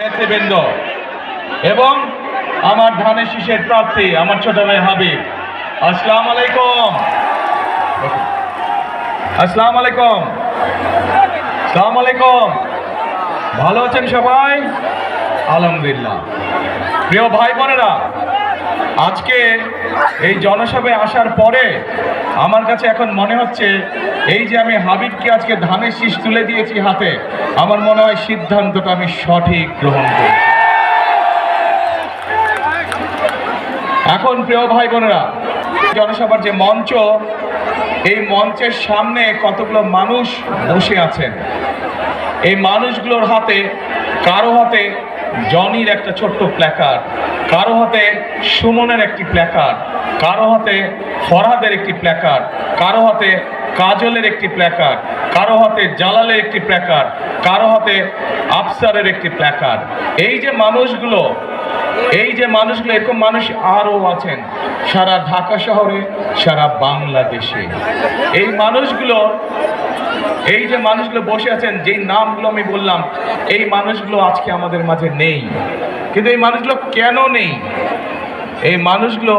নেতৃবৃন্দ এবং আমার ধানের শীষের প্রার্থী, আমার ছোট ভাই হাবিব। আসসালামু আলাইকুম। আসসালাম আলাইকুম। আসসালামু আলাইকুম। ভালো আছেন সবাই? আলহামদুলিল্লাহ। প্রিয় ভাই বোনেরা, আজকে এই জনসভায় আসার পরে আমার কাছে এখন মনে হচ্ছে এই যে আমি হাবিবকে আজকে ধানের শীষ তুলে দিয়েছি হাতে, আমার মনে হয় সিদ্ধান্তটা আমি সঠিক গ্রহণ করি। এখন প্রিয় ভাই বোনেরা, জনসভার যে মঞ্চ, এই মঞ্চের সামনে কতগুলো মানুষ বসে আছেন? এই মানুষগুলোর হাতে, কারও হাতে জনির একটা ছোট্ট প্ল্যাকার কারও হাতে সুমনের একটি প্ল্যাকার কারও হাতে ফরহাদের একটি প্ল্যাকার্ড কারও হাতে কাজলের একটি প্ল্যাকার্ড কারও হাতে জালালের একটি প্ল্যাকার্ড কারও হাতে আফসারের একটি প্ল্যাকার্ড এই যে মানুষগুলো, এই যে মানুষগুলো, এরকম মানুষ আরও আছেন, সারা ঢাকা শহরে, সারা বাংলাদেশে। এই মানুষগুলো, এই যে মানুষগুলো বসে আছেন, যেই নামগুলো আমি বললাম, এই মানুষগুলো আজকে আমাদের মাঝে নেই। কিন্তু এই মানুষগুলো কেন নেই? এই মানুষগুলো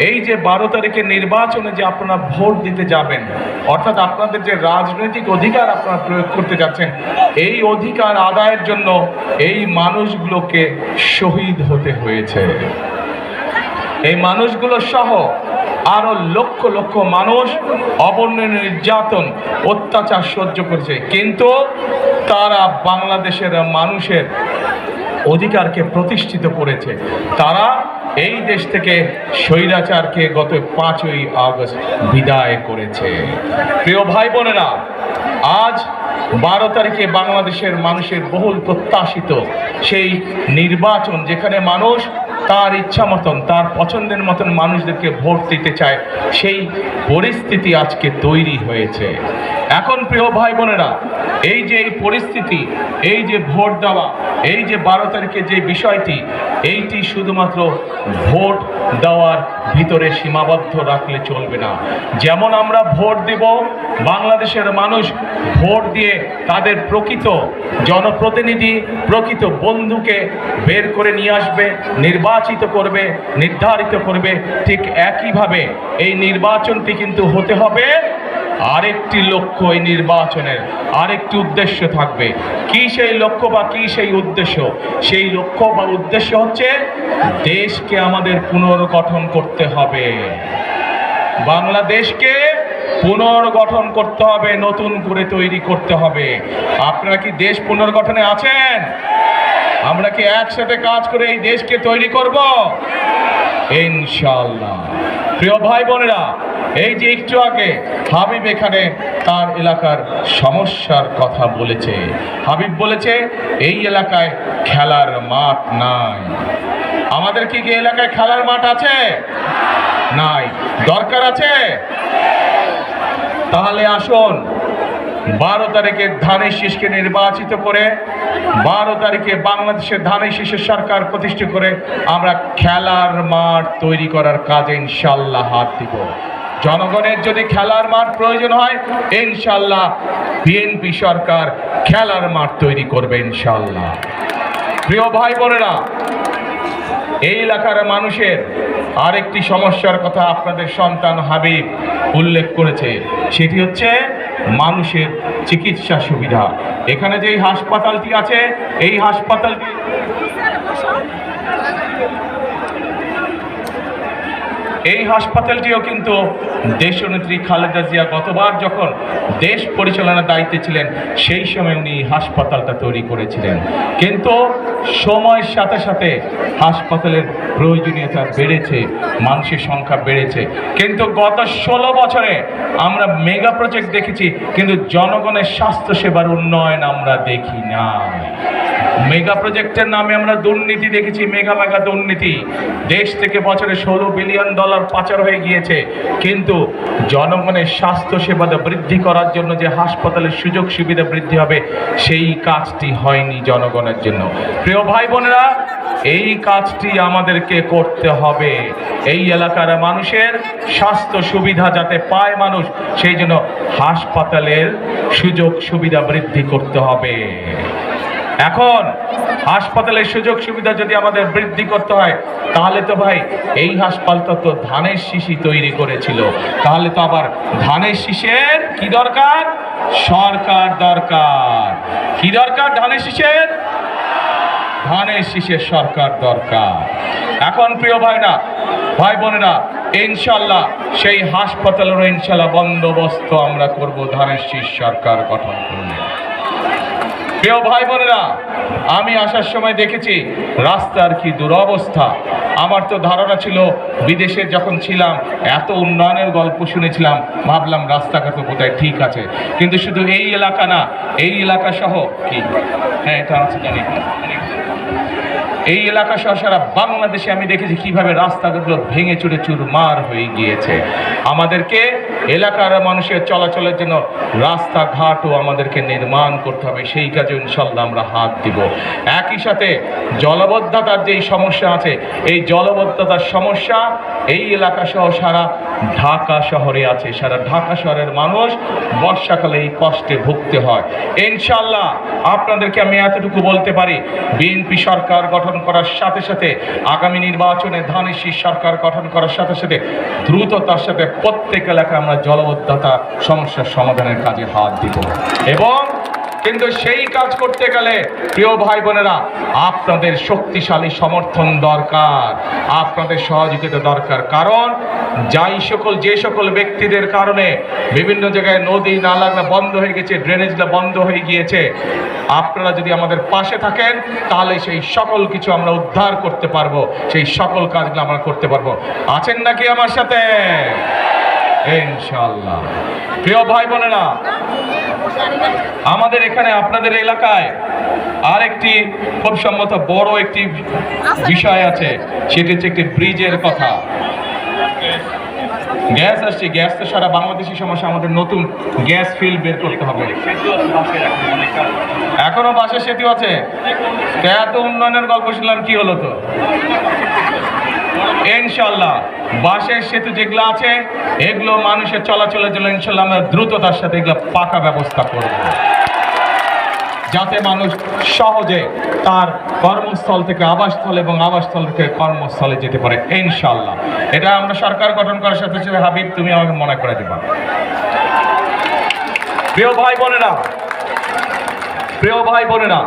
এই যে বারো তারিখে নির্বাচনে যে আপনারা ভোট দিতে যাবেন, অর্থাৎ আপনাদের যে রাজনৈতিক অধিকার আপনারা প্রয়োগ করতে যাচ্ছেন, এই অধিকার আদায়ের জন্য এই মানুষগুলোকে শহীদ হতে হয়েছে। এই মানুষগুলো সহ আরও লক্ষ লক্ষ মানুষ অবর্ণনীয় নির্যাতন, অত্যাচার সহ্য করেছে। কিন্তু তারা বাংলাদেশের মানুষের অধিকারকে প্রতিষ্ঠিত করেছে। তারা এই দেশ থেকে স্বৈরাচারকে গত পাঁচই আগস্ট বিদায় করেছে। প্রিয় ভাই বোনেরা, আজ বারো তারিখে বাংলাদেশের মানুষের বহুল প্রত্যাশিত সেই নির্বাচন যেখানে মানুষ তার ইচ্ছা মতন, তার পছন্দের মতন মানুষদেরকে ভোট দিতে চায়, সেই পরিস্থিতি আজকে তৈরি হয়েছে। এখন প্রিয় ভাই বোনেরা, এই যে এই পরিস্থিতি, এই যে ভোট দেওয়া, এই যে বারো তারিখে যে বিষয়টি, এইটি শুধুমাত্র ভোট দেওয়ার ভিতরে সীমাবদ্ধ রাখলে চলবে না। যেমন আমরা ভোট দেব, বাংলাদেশের মানুষ ভোট দিয়ে তাদের প্রকৃত জনপ্রতিনিধি, প্রকৃত বন্ধুকে বের করে নিয়ে আসবে নির্বাচিত করবে, নির্ধারিত করবে, ঠিক একইভাবে এই নির্বাচনটি কিন্তু হতে হবে। আরেকটি লক্ষ্য এই নির্বাচনের, আরেকটি উদ্দেশ্য থাকবে। কি সেই লক্ষ্য বা কি সেই উদ্দেশ্য? সেই লক্ষ্য বা উদ্দেশ্য হচ্ছে দেশকে আমাদের পুনর্গঠন করতে হবে। বাংলাদেশকে পুনর্গঠন করতে হবে, নতুন করে তৈরি করতে হবে। আপনারা কি দেশ পুনর্গঠনে আছেন? আমরা কি একসাথে কাজ করে এই দেশকে তৈরি করব? ইনশাল্লাহ প্রিয় ভাই বোনেরা, এই যে একটু আগে হাবিব এখানে তার এলাকার সমস্যার কথা বলেছে। হাবিব বলেছে, এই এলাকায় খেলার মাঠ নাই। আমাদের কি কি এলাকায় খেলার মাঠ আছে? নাই। দরকার আছে? তাহলে আসুন। বারো তারিখে ধানের শীষকে নির্বাচিত করে, বারো তারিখে বাংলাদেশের ধানের শীষের সরকার প্রতিষ্ঠা করে আমরা খেলার মাঠ তৈরি করার কাজে ইনশাল্লাহ হাত দিব। জনগণের যদি খেলার মাঠ প্রয়োজন হয় ইনশাল্লাহ বিএনপি সরকার খেলার মাঠ তৈরি করবে ইনশাল্লাহ প্রিয় ভাই বোনেরা, এই এলাকার মানুষের আরেকটি সমস্যার কথা আপনাদের সন্তান হাবিব উল্লেখ করেছে। সেটি হচ্ছে মানুষের চিকিৎসা সুবিধা। এখানে যেই হাসপাতালটি আছে, এই হাসপাতালটি এই হাসপাতালটিও কিন্তু দেশনেত্রী খালেদা জিয়া গতবার যখন দেশ পরিচালনার দায়িত্বে ছিলেন, সেই সময় উনি হাসপাতালটা তৈরি করেছিলেন। কিন্তু সময়ের সাথে সাথে হাসপাতালের প্রয়োজনীয়তা বেড়েছে, মানুষের সংখ্যা বেড়েছে। কিন্তু গত ষোলো বছরে আমরা মেগা প্রজেক্ট দেখেছি, কিন্তু জনগণের স্বাস্থ্যসেবার উন্নয়ন আমরা দেখি না মেগা প্রজেক্টের নামে আমরা দুর্নীতি দেখেছি, মেগা মেগা দুর্নীতি। দেশ থেকে বছরে ষোলো বিলিয়ন ডলার পাচার হয়ে গিয়েছে। কিন্তু জনগণের স্বাস্থ্য সেবাটা বৃদ্ধি করার জন্য যে হাসপাতালের সুযোগ সুবিধা বৃদ্ধি হবে, সেই কাজটি হয়নি জনগণের জন্য। প্রিয় ভাই বোনেরা, এই কাজটি আমাদেরকে করতে হবে। এই এলাকার মানুষের স্বাস্থ্য সুবিধা যাতে পায় মানুষ, সেই জন্য হাসপাতালের সুযোগ সুবিধা বৃদ্ধি করতে হবে। এখন হাসপাতালের সুযোগ সুবিধা যদি আমাদের বৃদ্ধি করতে হয়, তাহলে তো ভাই এই হাসপাতাল তো ধানের শিশি তৈরি করেছিল। তাহলে তো আবার ধানের শীষের কি দরকার? সরকার দরকার। কি দরকার ধানের শীষের ধানের শীষের সরকার দরকার। এখন প্রিয় ভাইরা, ভাই বোনেরা, ইনশাল্লাহ সেই হাসপাতালেরও ইনশাল্লাহ বন্দোবস্ত আমরা করব ধানের শীষ সরকার গঠন করলে। প্রিয় ভাই বোনেরা, আমি আসার সময় দেখেছি, রাস্তার কি দুরবস্থা। আমার তো ধারণা ছিল, বিদেশে যখন ছিলাম, এত উন্নয়নের গল্প শুনেছিলাম, ভাবলাম রাস্তাঘাট কোথায় ঠিক আছে। কিন্তু শুধু এই এলাকা না, এই এলাকা সহ কি? হ্যাঁ এটা আছে জানি। এই এলাকা সহ সারা বাংলাদেশে আমি দেখেছি কীভাবে রাস্তাগুলো ভেঙে চুরে চুরমার হয়ে গিয়েছে। আমাদেরকে, এলাকার মানুষের চলাচলের জন্য রাস্তাঘাটও আমাদেরকে নির্মাণ করতে হবে। সেই কাজে ইনশাল্লাহ আমরা হাত দিব। একই সাথে জলবদ্ধতার যেই সমস্যা আছে, এই জলবদ্ধতার সমস্যা এই এলাকা সহ সারা ঢাকা শহরে আছে। সারা ঢাকা শহরের মানুষ বর্ষাকালে এই কষ্টে ভুগতে হয়। ইনশাল্লাহ আপনাদেরকে আমি এতটুকু বলতে পারি, বিএনপি সরকার গঠন করার সাথে সাথে আগামী নির্বাচনে ধানের সরকার গঠন করার সাথে সাথে দ্রুত তার সাথে প্রত্যেক এলাকায় আমরা জলবদ্ধতা সমস্যার সমাধানের কাজে হাত দিব। এবং কিন্তু সেই কাজ করতে গেলে, প্রিয় ভাই বোনেরা, আপনাদের শক্তিশালী সমর্থন দরকার, আপনাদের সহযোগিতা দরকার। কারণ, যাই সকল, যে সকল ব্যক্তিদের কারণে বিভিন্ন জায়গায় নদী, নালা বন্ধ হয়ে গেছে ড্রেনেজগুলো বন্ধ হয়ে গিয়েছে, আপনারা যদি আমাদের পাশে থাকেন, তাহলে সেই সকল কিছু আমরা উদ্ধার করতে পারব, সেই সকল কাজগুলো আমরা করতে পারব। আছেন নাকি আমার সাথে? ইনশাল্লাহ প্রিয় ভাই বোনেরা আমাদের এখানে আপনাদের এলাকায় আর একটি খুব সম্মত বড় একটি বিষয় আছে, সেটি হচ্ছে একটি ব্রিজের কথা। গ্যাস আসছে, গ্যাস তো সারা বাংলাদেশি সমস্যা, আমাদের নতুন গ্যাস ফিল বের করতে হবে। এখনও বাসের সেতু আছে। এত উন্নয়নের গল্প শুনলাম, কি হলো তো? ইনশাল্লাহ বাসের সেতু যেগুলো আছে, এগুলো মানুষের চলাচলের জন্য ইনশাল্লাহ আমরা দ্রুততার সাথে এগুলো পাকা ব্যবস্থা করব। যাতে মানুষ সহজে তার কর্মস্থল থেকে আবাসস্থল এবং আবাসস্থল থেকে কর্মস্থলে যেতে পারে ইনশাল্লাহ এটা আমরা সরকার গঠন করার সাথে সাথে, হাবিব, তুমি আমাকে মনে করে দেবা। প্রিয় ভাই বোনেরা, প্রিয় ভাই বোনেরা,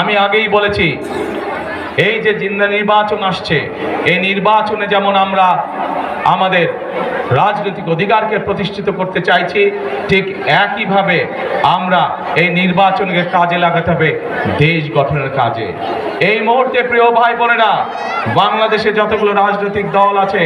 আমি আগেই বলেছি এই যে জিন্দা নির্বাচন আসছে এই নির্বাচনে যেমন আমরা আমাদের রাজনৈতিক অধিকারকে প্রতিষ্ঠিত করতে চাইছি, ঠিক একইভাবে আমরা এই নির্বাচনকে কাজে লাগাতে হবে দেশ গঠনের কাজে। এই মুহূর্তে প্রিয় ভাই বোনেরা বাংলাদেশে যতগুলো রাজনৈতিক দল আছে,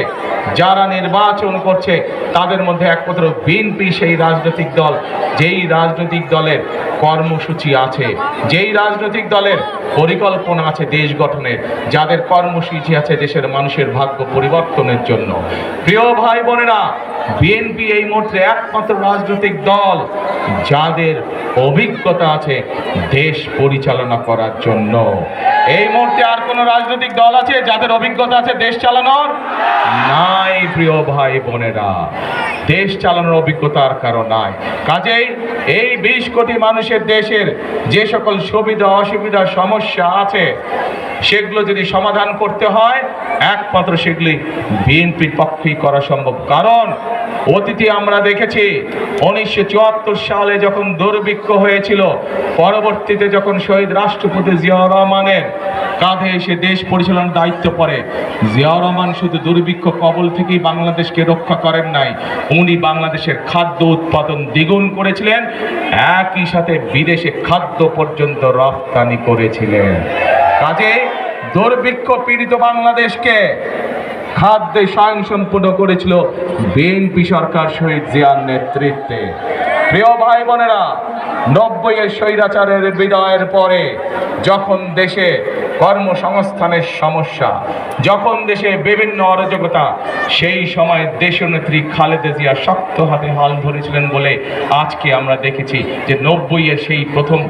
যারা নির্বাচন করছে, তাদের মধ্যে একমাত্র বিএনপি সেই রাজনৈতিক দল, যেই রাজনৈতিক দলের কর্মসূচি আছে, যেই রাজনৈতিক দলের পরিকল্পনা আছে দেশ গঠনের, যাদের কর্মসূচি আছে দেশের মানুষের ভাগ্য পরিবর্তনের জন্য। প্রিয় ভাই বোনেরা, বিএনপি এই মুহূর্তে একমাত্র রাজনৈতিক দল যাদের অভিজ্ঞতা আছে দেশ পরিচালনা করার জন্য। এই মুহূর্তে আর কোনো রাজনৈতিক দল আছে যাদের অভিজ্ঞতা আছে দেশ চালানোর? নাই, প্রিয় ভাই বোনেরা। দেশ চালানোর অভিজ্ঞতার কারও নাই। কাজেই এই বিশ কোটি মানুষের দেশের যে সকল সুবিধা, অসুবিধা, সমস্যা আছে, সেগুলো যদি সমাধান করতে হয়, একমাত্র সেগুলি বিএনপির পক্ষেই করা সম্ভব। কারণ অতীতে আমরা দেখেছি, উনিশশো চুয়াত্তর সালে যখন দুর্ভিক্ষ হয়েছিল, পরবর্তীতে যখন শহীদ রাষ্ট্রপতি জিয়াউর রহমানের কাঁধে এসে দেশ পরিচালনার দায়িত্ব পড়ে, জিয়াউর রহমান শুধু দুর্ভিক্ষ কবল থেকেই বাংলাদেশকে রক্ষা করেন নাই, উনি বাংলাদেশের খাদ্য উৎপাদন দ্বিগুণ করেছিলেন, একই সাথে বিদেশে খাদ্য পর্যন্ত রপ্তানি করেছিলেন। কাজে দুর্ভিক্ষ পীড়িত বাংলাদেশকে খাদ্যে স্বয়ংসম্পূর্ণ করেছিল বিএনপি সরকার শহীদ জিয়ার নেতৃত্বে। প্রিয় ভাই বোনেরা, নব্বইয়ের স্বৈরাচারের বিদায়ের পরে যখন দেশে কর্মসংস্থানের সমস্যা। যখন দেশে বিভিন্ন অরাজকতা, সেই সময় দেশনেত্রী খালেদা জিয়া শক্ত হাতে হাল ধরেছিলেন বলে আজকে আমরা দেখেছি যে নব্বইয়ের সেই প্রথম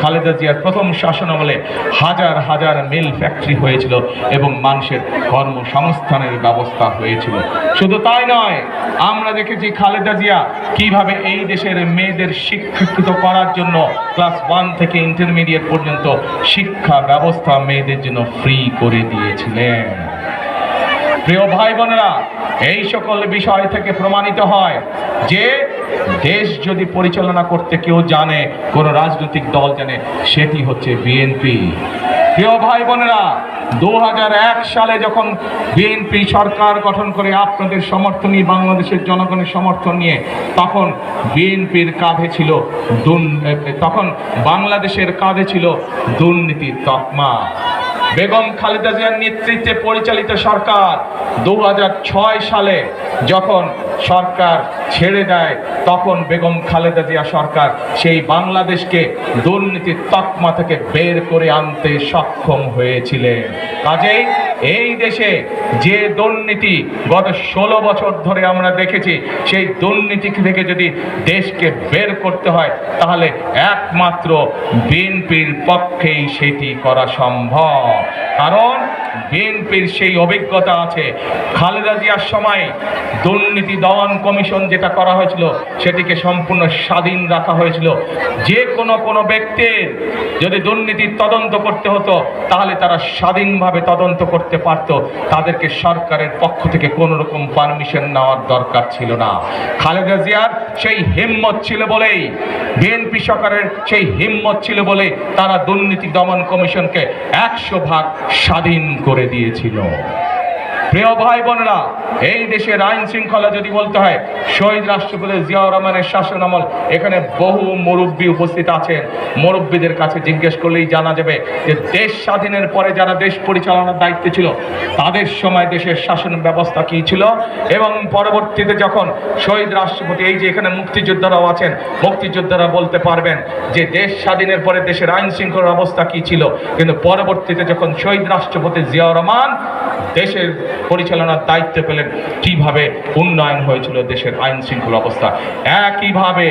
খালেদা জিয়ার প্রথম শাসনামলে হাজার হাজার মিল ফ্যাক্টরি হয়েছিল এবং মানুষের কর্মসংস্থানের ব্যবস্থা হয়েছিল। শুধু তাই নয়, আমরা দেখেছি খালেদা জিয়া কীভাবে এই দেশের মেয়েদের শিক্ষিত করার জন্য ক্লাস ওয়ান থেকে ইন্টারমিডিয়েট পর্যন্ত শিক্ষা ব্যবস্থা মেয়েদের জন্য ফ্রি করে দিয়েছিলেন। প্রিয় ভাই বোনেরা এই সকল বিষয় থেকে প্রমাণিত হয় যে দেশ যদি পরিচালনা করতে কেউ জানে, কোন রাজনৈতিক দল জানে, সেটি হচ্ছে বিএনপি প্রিয় ভাই বোনেরা দু হাজার এক সালে যখন বিএনপি সরকার গঠন করে আপনাদের সমর্থন নিয়ে বাংলাদেশের জনগণের সমর্থন নিয়ে, তখন বিএনপির কাঁধে ছিল তখন বাংলাদেশের কাঁধে ছিল দুর্নীতির তকমা। বেগম খালেদা জিয়ার নেতৃত্বে পরিচালিত সরকার দু হাজার ছয় সালে যখন সরকার ছেড়ে দেয়, তখন বেগম খালেদা জিয়া সরকার সেই বাংলাদেশকে দুর্নীতির তকমা থেকে বের করে আনতে সক্ষম হয়েছিলেন। কাজেই এই দেশে যে দুর্নীতি গত ষোলো বছর ধরে আমরা দেখেছি, সেই দুর্নীতি থেকে যদি দেশকে বের করতে হয়, তাহলে একমাত্র বিএনপির পক্ষেই সেটি করা সম্ভব। কারণ বিএনপির সেই অভিজ্ঞতা আছে। খালেদা জিয়ার সময় দুর্নীতি দমন কমিশন যেটা করা হয়েছিল, সেটিকে সম্পূর্ণ স্বাধীন রাখা হয়েছিল। যে কোনো কোনো ব্যক্তির যদি দুর্নীতির তদন্ত করতে হতো, তাহলে তারা স্বাধীনভাবে তদন্ত করতে পারত। তাদেরকে সরকারের পক্ষ থেকে কোনো রকম পারমিশন নেওয়ার দরকার ছিল না। খালেদা জিয়ার সেই হিম্মত ছিল বলেই, বিএনপি সরকারের সেই হিম্মত ছিল বলে তারা দুর্নীতি দমন কমিশনকে একশো ভাগ স্বাধীন করে দিয়েছিল। প্রিয় ভাই বোনেরা, এই দেশের আইন শৃঙ্খলা যদি বলতে হয়, শহীদ রাষ্ট্রপতি জিয়াউর রহমানের শাসন আমল, এখানে বহু মুরব্বী উপস্থিত আছেন। মুরব্বীদের কাছে জিজ্ঞেস করলেই জানা যাবে যে দেশ স্বাধীনের পরে যারা দেশ পরিচালনার দায়িত্বে ছিল, তাদের সময় দেশের শাসন ব্যবস্থা কী ছিল? এবং পরবর্তীতে যখন শহীদ রাষ্ট্রপতি, এই যে এখানে মুক্তিযোদ্ধারাও আছেন, মুক্তিযোদ্ধারা বলতে পারবেন যে দেশ স্বাধীনের পরে দেশের আইন শৃঙ্খলার অবস্থা কী ছিল? কিন্তু পরবর্তীতে যখন শহীদ রাষ্ট্রপতি জিয়াউর রহমান দেশের পরিচালনার দায়িত্ব পেলেন কীভাবে উন্নয়ন হয়েছিল দেশের আইন শৃঙ্খলা অবস্থা। একইভাবে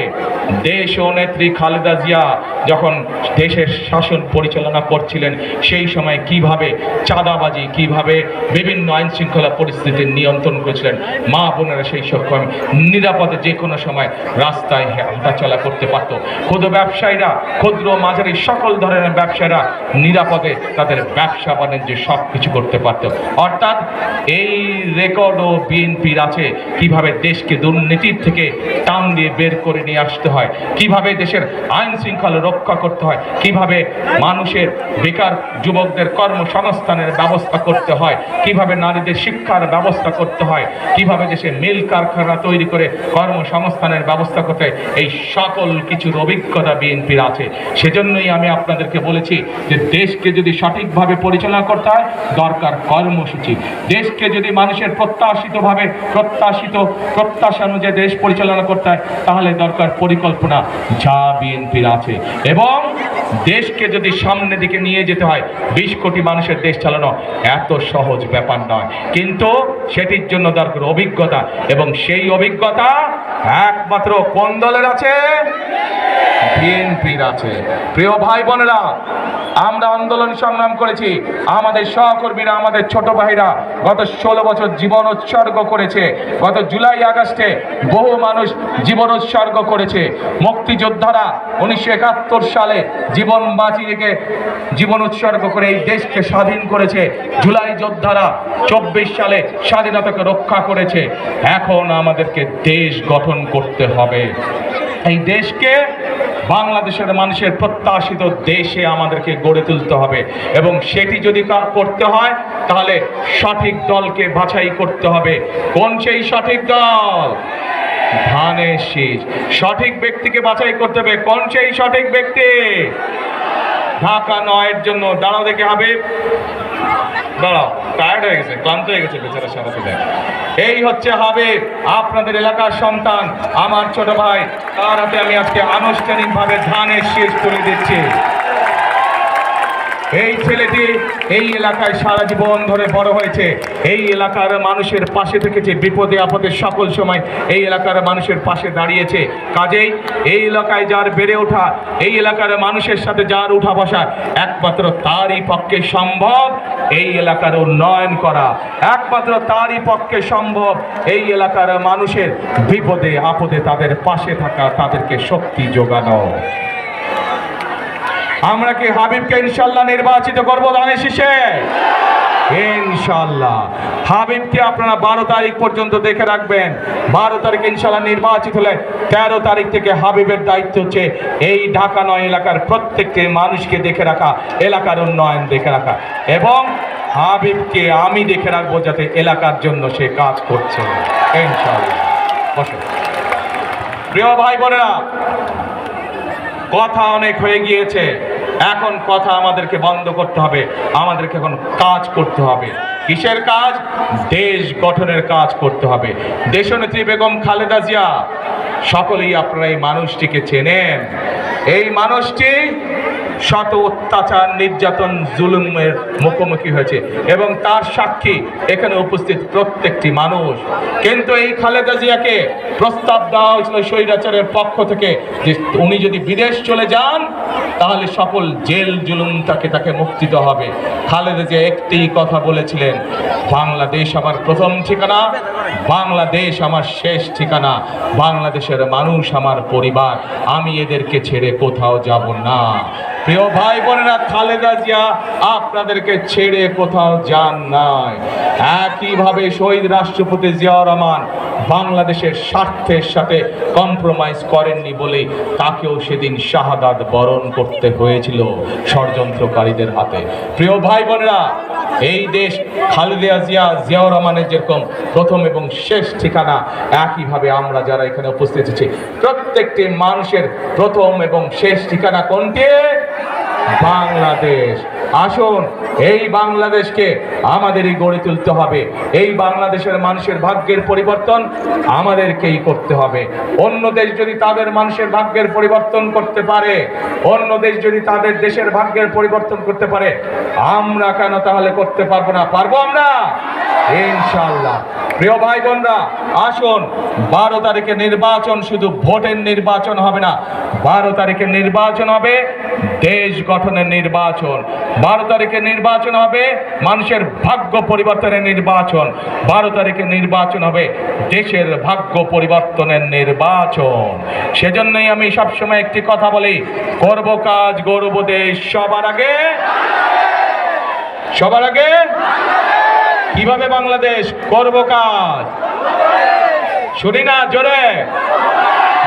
দেশ ও নেত্রী খালেদা জিয়া যখন দেশের শাসন পরিচালনা করছিলেন, সেই সময় কীভাবে চাঁদাবাজি, কীভাবে বিভিন্ন আইন শৃঙ্খলা পরিস্থিতির নিয়ন্ত্রণ করেছিলেন, মা বোনেরা সেই সময় নিরাপদে যে কোনো সময় রাস্তায় হাঁটাচলা করতে পারত। ক্ষুদ্র ব্যবসায়ীরা, ক্ষুদ্র মাঝারি সকল ধরনের ব্যবসায়ীরা নিরাপদে তাদের ব্যবসা বাণিজ্য সব কিছু করতে পারত। অর্থাৎ এই রেকর্ডও বিএনপির আছে, কীভাবে দেশকে দুর্নীতির থেকে টান দিয়ে বের করে নিয়ে আসতে হয়, কীভাবে দেশের আইন শৃঙ্খলা রক্ষা করতে হয়, কীভাবে মানুষের বেকার যুবকদের কর্মসংস্থানের ব্যবস্থা করতে হয়, কীভাবে নারীদের শিক্ষার ব্যবস্থা করতে হয়, কীভাবে দেশে মিল কারখানা তৈরি করে কর্মসংস্থানের ব্যবস্থা করতে এই সকল কিছুর অভিজ্ঞতা বিএনপির আছে। সেজন্যই আমি আপনাদেরকে বলেছি যে দেশকে যদি সঠিকভাবে পরিচালনা করতে হয়, দরকার কর্মসূচি। দেশকে যদি মানুষের প্রত্যাশিতভাবে প্রত্যাশিত প্রত্যাশা অনুযায়ী দেশ পরিচালনা করতে হয়, তাহলে দরকার পরিকল্পনা যা বিএনপির আছে। এবং দেশকে যদি সামনের দিকে নিয়ে যেতে হয়, বিশ কোটি মানুষের দেশ চালানো এত সহজ ব্যাপার নয়। কিন্তু সেটির জন্য দরকার অভিজ্ঞতা, এবং সেই অভিজ্ঞতা একমাত্র কোন দলের আছে? বিএনপির আছে। প্রিয় ভাই বোনেরা, আমরা আন্দোলন সংগ্রাম করেছি। আমাদের সহকর্মীরা, আমাদের ছোট ভাইরা গত ষোলো বছর জীবন উৎসর্গ করেছে। গত জুলাই, আগস্টে বহু মানুষ জীবন উৎসর্গ করেছে। মুক্তিযোদ্ধারা উনিশশো একাত্তর সালে জীবন বাঁচিয়ে জীবন উৎসর্গ করে এই দেশকে স্বাধীন করেছে। জুলাই যোদ্ধারা চব্বিশ সালে স্বাধীনতাকে রক্ষা করেছে। এখন আমাদেরকে দেশ গঠন করতে হবে। এই দেশকে বাংলাদেশের মানুষের প্রত্যাশিত দেশে আমাদেরকে গড়ে তুলতে হবে। এবং সেটি যদি করতে হয়, তাহলে সঠিক দলকে বাছাই করতে হবে। কোন সেই সঠিক দল? ধানের শীষ। সঠিক ব্যক্তিকে বাছাই করতে হবে। কোন সেই সঠিক ব্যক্তি? ঢাকা নয়ের জন্য দাঁড়াও দেখে হবে। হয়ে গেছে, ক্লান্ত হয়ে গেছে এই হচ্ছে হবে আপনাদের এলাকার সন্তান, আমার ছোট ভাই। তার হাতে আমি আজকে আনুষ্ঠানিক ভাবে ধানের শেষ করে দিচ্ছি। এই ছেলেটি এই এলাকায় সারা জীবন ধরে বড় হয়েছে। এই এলাকার মানুষের পাশে থেকেছে, বিপদে আপদে সকল সময় এই এলাকার মানুষের পাশে দাঁড়িয়েছে। কাজেই এই এলাকায় যার বেড়ে ওঠা, এই এলাকার মানুষের সাথে যার উঠা বসা, একমাত্র তারই পক্ষে সম্ভব এই এলাকার উন্নয়ন করা। একমাত্র তারই পক্ষে সম্ভব এই এলাকার মানুষের বিপদে আপদে তাদের পাশে থাকা, তাদেরকে শক্তি যোগানো। আমরা কি হাবিবকে ইনশাল্লাহ নির্বাচিত করব দানের শীষে ইনশাল্লাহ হাবিবকে আপনারা বারো তারিখ পর্যন্ত দেখে রাখবেন। বারো তারিখ ইনশাল্লাহ নির্বাচিত হলে তেরো তারিখ থেকে হাবিবের দায়িত্ব হচ্ছে এই ঢাকা নয় এলাকার প্রত্যেকটি মানুষকে দেখে রাখা, এলাকার উন্নয়ন দেখে রাখা। এবং হাবিবকে আমি দেখে রাখব যাতে এলাকার জন্য সে কাজ করছে। ইনশাল্লাহ প্রিয় ভাই বোনেরা, কথা অনেক হয়ে গিয়েছে। এখন কথা আমাদেরকে বন্ধ করতে হবে, আমাদেরকে এখন কাজ করতে হবে। কিসের কাজ? দেশ গঠনের কাজ করতে হবে। দেশনেত্রী বেগম খালেদা জিয়া, সকলেই আপনারা এই মানুষটিকে চেনেন। এই মানুষটি শত অত্যাচার, নির্যাতন, জুলুমের মুখোমুখি হয়েছে এবং তার সাক্ষী এখানে উপস্থিত প্রত্যেকটি মানুষ। কিন্তু এই খালেদা জিয়াকে প্রস্তাব দেওয়া হয়েছিল স্বৈরাচারের পক্ষ থেকে যে উনি যদি বিদেশ চলে যান, তাহলে সকল জেল জুলুম তাকে তাকে মুক্তিত হবে। খালেদা জিয়া একটি কথা বলেছিলেন, বাংলাদেশ আমার প্রথম ঠিকানা, বাংলাদেশ আমার শেষ ঠিকানা, বাংলাদেশের মানুষ আমার পরিবার, আমি এদেরকে ছেড়ে কোথাও যাব না। প্রিয় ভাই বোনেরা, খালেদা জিয়া আপনাদেরকে ছেড়ে কোথাও যান নাই। একইভাবে শহীদ রাষ্ট্রপতি জিয়াউর রহমান বাংলাদেশের স্বার্থের সাথে কম্প্রোমাইজ করেননি বলে তাকেও সেদিন শাহাদাত বরণ করতে হয়েছিল ষড়যন্ত্রকারীদের হাতে। প্রিয় ভাই বোনেরা এই দেশ খালেদা জিয়া, জিয়াউর রহমানের যেরকম প্রথম এবং শেষ ঠিকানা, একইভাবে আমরা যারা এখানে উপস্থিত আছি, প্রত্যেকটি মানুষের প্রথম এবং শেষ ঠিকানা কোনটি? বাংলাদেশ। আসুন, এই বাংলাদেশকে আমাদেরই গড়ে তুলতে হবে। এই বাংলাদেশের মানুষের ভাগ্যের পরিবর্তন আমাদেরকেই করতে হবে। অন্য দেশ যদি তাদের মানুষের ভাগ্যের পরিবর্তন করতে পারে, অন্য দেশ যদি তাদের দেশের ভাগ্যের পরিবর্তন করতে পারে, আমরা কেন তাহলে করতে পারব না? পারব আমরা? ইনশাল্লাহ প্রিয় ভাই বোনরা আসুন, বারো তারিখে নির্বাচন শুধু ভোটের নির্বাচন হবে না, বারো তারিখে নির্বাচন হবে দেশ গঠনের নির্বাচন। বারো তারিখে নির্বাচন হবে মানুষের ভাগ্য পরিবর্তনের নির্বাচন। বারো তারিখে নির্বাচন হবে দেশের ভাগ্য পরিবর্তনের নির্বাচন। সেজন্যই আমি সবসময় একটি কথা বলি, করব কাজ, গর্ব দেশ, সবার আগে? সবার আগে? কীভাবে বাংলাদেশ করব কাজ? শুনি না জোরে।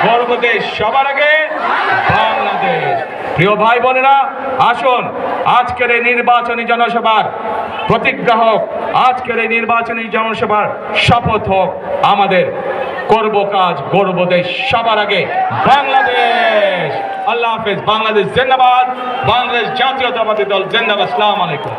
গর্ব দেশ সবার আগে বাংলাদেশ। প্রিয় ভাই বোনেরা, আসুন, আজকের এই নির্বাচনী জনসভার প্রতিজ্ঞা হোক আজকের এই নির্বাচনী জনসভার শপথ হোক, আমাদের করব কাজ, গর্ব দেশ সবার আগে বাংলাদেশ। আল্লাহ হাফেজ, বাংলাদেশ জিন্দাবাদ, বাংলাদেশ জাতীয়তাবাদী দল, জিন্দাবাদ, আসসালামু আলাইকুম।